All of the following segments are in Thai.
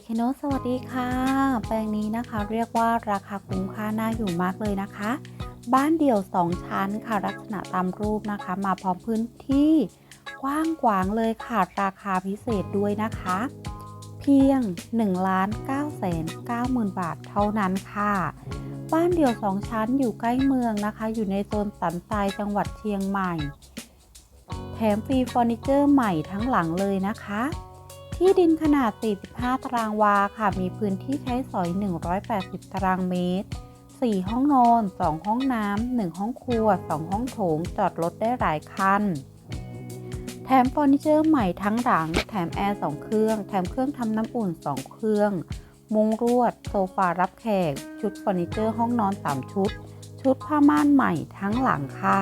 เคโนสวัสดีค่ะ แปลงนี้นะคะเรียกว่าราคาคุ้มค่าน่าอยู่มากเลยนะคะ บ้านเดี่ยว 2 ชั้นค่ะลักษณะตามรูปนะคะ มาพร้อมพื้นที่กว้างขวางเลยค่ะ ราคาพิเศษด้วยนะคะ เพียง1ล้าน9แสน9หมื่นบาทเท่านั้นค่ะ บ้านเดี่ยว 2 ชั้นอยู่ใกล้เมืองนะคะ อยู่ในโซนสันทรายจังหวัดเชียงใหม่ แถมฟรีเฟอร์นิเจอร์ใหม่ทั้งหลังเลยนะคะ ที่ดินขนาด 45 ตารางวาค่ะ มีพื้นที่ใช้สอย 180 ตารางเมตร 4 ห้องนอน 2 ห้องน้ำ 1 ห้องครัว 2 ห้องโถง จอดรถได้หลายคัน แถมเฟอร์นิเจอร์ใหม่ทั้งหลัง แถมแอร์ 2 เครื่อง แถมเครื่องทำน้ำอุ่น 2 เครื่อง มุ้งรวด โซฟารับแขก ชุดเฟอร์นิเจอร์ห้องนอน 3 ชุด ชุดผ้าม่านใหม่ทั้งหลังค่ะ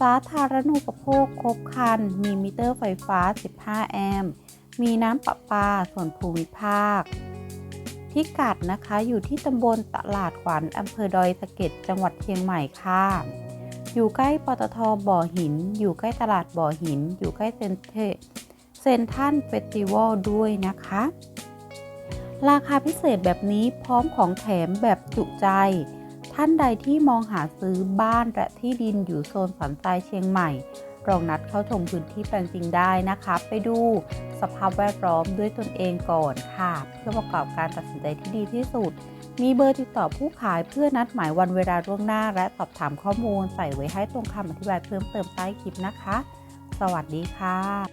สาธารณูปโภคครบคัน มีมิเตอร์ไฟฟ้า 15 แอมป์ มีน้ำประปาส่วนภูมิภาค พิกัดนะคะอยู่ที่ตำบลตลาดขวัญอำเภอดอยสะเก็ดจังหวัดเชียงใหม่ค่ะ อยู่ใกล้ปตทบ่อหิน อยู่ใกล้ตลาดบ่อหิน อยู่ใกล้เซนเทเซนทันเฟสติวัลด้วยนะคะ ราคาพิเศษแบบนี้พร้อมของแถมแบบจุใจ ท่านใดที่มองหาซื้อบ้านและที่ดินอยู่โซนสันทรายเชียงใหม่ ลองนัดเข้าชมพื้นที่แปลงจริงได้นะคะ ไปดูสภาพแวดล้อมด้วยตนเองก่อนค่ะ เพื่อประกอบการตัดสินใจที่ดีที่สุด มีเบอร์ติดต่อผู้ขายเพื่อนัดหมายวันเวลาล่วงหน้า และสอบถามข้อมูลใส่ไว้ให้ตรงคำอธิบายเพิ่มเติมใต้คลิปนะคะ สวัสดีค่ะ